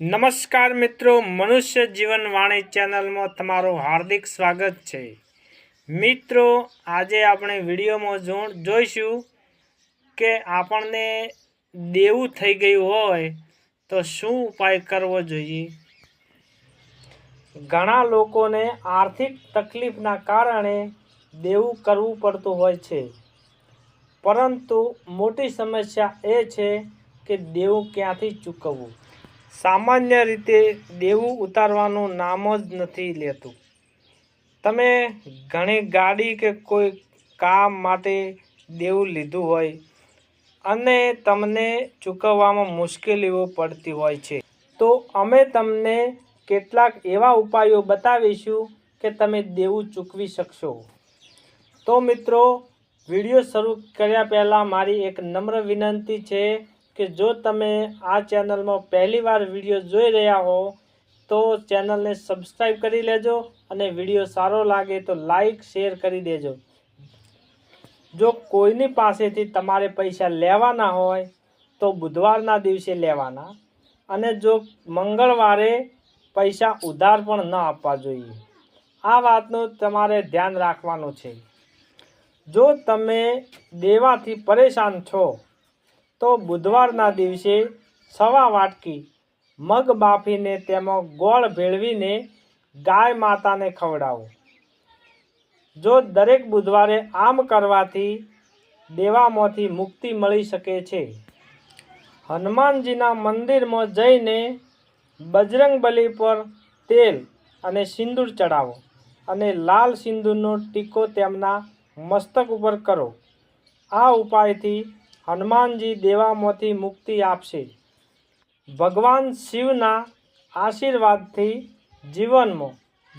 નમસ્કાર મિત્રો, મનુષ્ય જીવન વાણી ચેનલમાં તમારું હાર્દિક સ્વાગત છે. મિત્રો, આજે આપણે વિડીયોમાં જોઈશું કે આપણને દેવું થઈ ગયું હોય તો શું ઉપાય કરવો જોઈએ? ઘણા લોકોને આર્થિક તકલીફના કારણે દેવું કરવું પડતું હોય છે. પરંતુ મોટી સમસ્યા એ છે કે દેવું ક્યાંથી ચૂકવવું? સામાન્ય રીતે દેવું ઉતારવાનું નામ જ નથી લેતું. તમે ઘણી ગાડી કે કોઈ કામ માટે દેવું લીધું હોય અને તમને ચૂકવવામાં મુશ્કેલીઓ પડતી હોય છે. તો અમે તમને કેટલાક એવા ઉપાયો બતાવીશું કે તમે દેવું ચૂકવી શકશો. તો મિત્રો, વીડિયો શરૂ કર્યા પહેલાં મારી એક નમ્ર વિનંતી છે કે જો તમે આ ચેનલમાં પહેલીવાર વીડિયો જોઈ રહ્યા હો, તો ચેનલને સબસ્ક્રાઈબ કરી લેજો અને વીડિયો સારો લાગે તો લાઈક શેર કરી દેજો. જો કોઈની પાસેથી તમારે પૈસા લેવાના હોય, તો બુધવારના દિવસે લેવાના. અને જો મંગળવારે પૈસા ઉધાર પણ ન આપવા જોઈએ. આ વાતનું તમારે ધ્યાન રાખવાનું છે. જો તમે દેવાથી પરેશાન છો તો બુધવારના દિવસે સવા વાટકી મગ બાફીને તેમાં ગોળ ભેળવીને ગાય માતાને ખવડાવો. જો દરેક બુધવારે આમ કરવાથી દેવામાંથી મુક્તિ મળી શકે છે. હનુમાનજીના મંદિરમાં જઈને બજરંગબલી પર તેલ અને સિંદૂર ચડાવો અને લાલ સિંદૂરનો ટીકો તેમના મસ્તક ઉપર કરો. આ ઉપાયથી હનુમાનજી દેવામાંથી મુક્તિ આપશે. ભગવાન શિવના આશીર્વાદથી જીવનમાં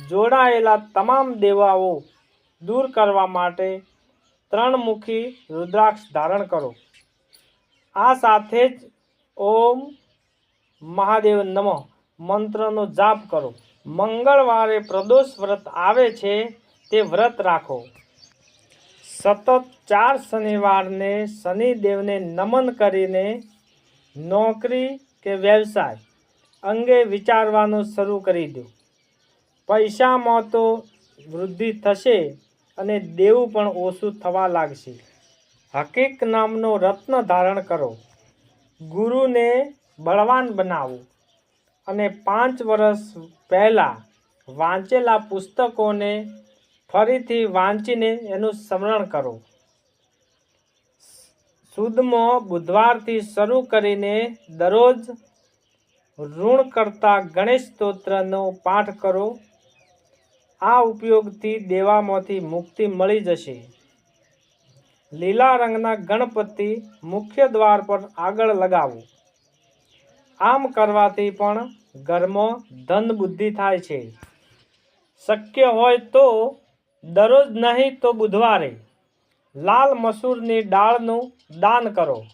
જોડાયેલા તમામ દેવાઓ દૂર કરવા માટે ત્રણમુખી રુદ્રાક્ષ ધારણ કરો. આ સાથે જ ઓમ મહાદેવ નમઃ મંત્રનો જાપ કરો. મંગળવારે પ્રદોષ વ્રત આવે છે તે વ્રત રાખો. સતત ચાર શનિવારને શનિદેવને નમન કરીને નોકરી કે વ્યવસાય અંગે વિચારવાનું શરૂ કરી દો. પૈસામાં તો વૃદ્ધિ થશે અને દેવું પણ ઓછું થવા લાગશે. હકીક નામનો રત્ન ધારણ કરો. ગુરુને બળવાન બનાવો અને પાંચ વર્ષ પહેલાં વાંચેલા પુસ્તકોને ફરીથી વાંચીને એનું સ્મરણ કરો. સુદમાં બુધવારથી શરૂ કરીને દરરોજ ઋણ કરતા ગણેશ સ્તોત્રનો પાઠ કરો. આ ઉપયોગથી દેવામાંથી મુક્તિ મળી જશે. લીલા રંગના ગણપતિ મુખ્ય દ્વાર પર આગળ લગાવો. આમ કરવાથી પણ ઘરમાં ધન બુદ્ધિ થાય છે. શક્ય હોય તો દરરોજ નહીં તો બુધવારે. લાલ મસૂરની દાળનું દાન કરો.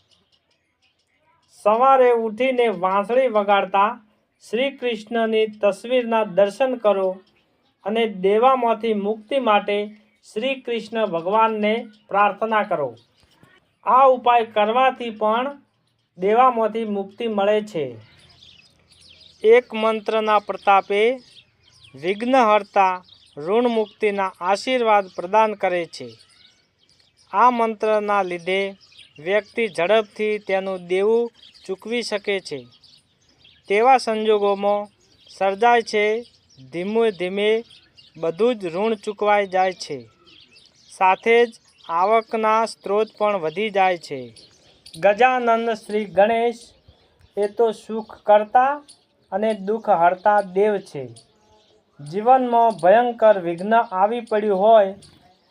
સવારે ઉઠીને વાંસળી વગાડતા શ્રી કૃષ્ણની તસવીરના દર્શન કરો અને દેવામાંથી મુક્તિ માટે શ્રી કૃષ્ણ ભગવાનને પ્રાર્થના કરો. આ ઉપાય કરવાથી પણ દેવામાંથી મુક્તિ મળે છે. એક મંત્રના પ્રતાપે વિઘ્નહર્તા ઋણ મુક્તિના આશીર્વાદ પ્રદાન કરે છે. આ મંત્રના લીધે વ્યક્તિ ઝડપથી તેનું દેવું ચૂકવી શકે છે. તેવા સંજોગોમાં સર્જાય છે, ધીમે ધીમે બધું જ ઋણ ચૂકવાઈ જાય છે. સાથે જ આવકના સ્ત્રોત પણ વધી જાય છે. ગજાનંદ શ્રી ગણેશ એ તો સુખ કરતા અને દુઃખ હરતા દેવ છે. જીવનમાં ભયંકર વિઘ્ન આવી પડ્યું હોય,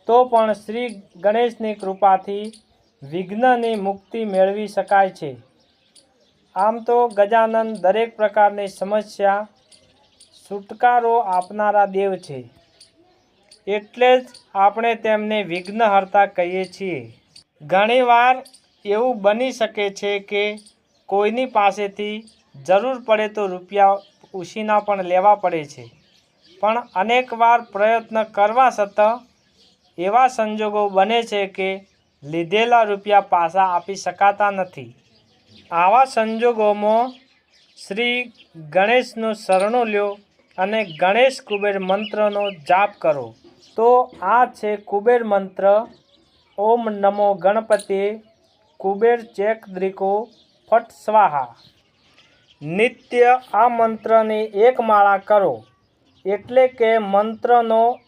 તો પણ શ્રી ગણેશની કૃપાથી વિઘ્નની મુક્તિ મેળવી શકાય છે. આમ તો ગજાનંદ દરેક પ્રકારની સમસ્યા છુટકારો આપનારા દેવ છે. એટલે જ આપણે તેમને વિઘ્નહર્તા કહીએ છીએ. ઘણીવાર એવું બની શકે છે કે કોઈની પાસેથી જરૂર પડે તો રૂપિયા ઉછીના પણ લેવા પડે છે. પણ અનેકવાર પ્રયત્ન કરવા છતાં એવા સંજોગો બને છે કે લીધેલા રૂપિયા પાછા આપી શકાતા નથી. આવા સંજોગોમાં શ્રી ગણેશનું શરણો લ્યો અને ગણેશ કુબેર મંત્રનો જાપ કરો. તો આ છે કુબેર મંત્ર. ઓમ નમો ગણપતિ કુબેર ચેક દ્રિકો ફટ સ્વાહા. નિત્ય આ મંત્રની એક માળા કરો. એટલે કે મંત્રનો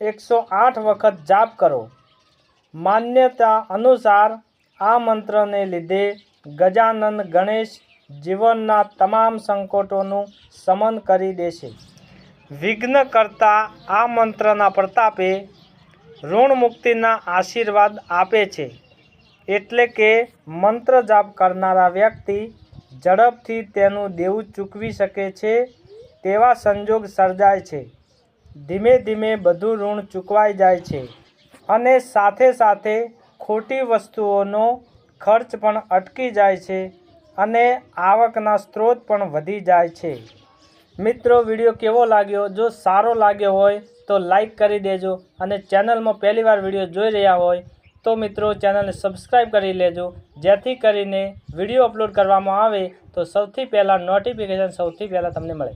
એકસો આઠ વખત જાપ કરો. માન્યતા અનુસાર આ મંત્રને લીધે ગજાનંદ ગણેશ જીવનના તમામ સંકટોનું શમન કરી દેશે. વિઘ્ન કરતા આ મંત્રના પ્રતાપે ઋણ મુક્તિના આશીર્વાદ આપે છે. એટલે કે મંત્ર જાપ કરનારા વ્યક્તિ ઝડપથી તેનું દેવું ચૂકવી શકે છે તેવા સંજોગ સર્જાય છે. ધીમે ધીમે બધું ઋણ ચૂકવાઈ જાય છે અને સાથે સાથે ખોટી વસ્તુઓનો ખર્ચ પણ અટકી જાય છે અને આવકના સ્ત્રોત પણ વધી જાય છે. મિત્રો, વીડિયો કેવો લાગ્યો? જો સારો લાગ્યો હોય તો લાઈક કરી દેજો અને ચેનલમાં પહેલીવાર વીડિયો જોઈ રહ્યા હોય તો મિત્રો, ચેનલને સબસ્ક્રાઈબ કરી લેજો. જેથી કરીને વીડિયો અપલોડ કરવામાં આવે તો સૌથી પહેલાં નોટિફિકેશન સૌથી પહેલાં તમને મળે.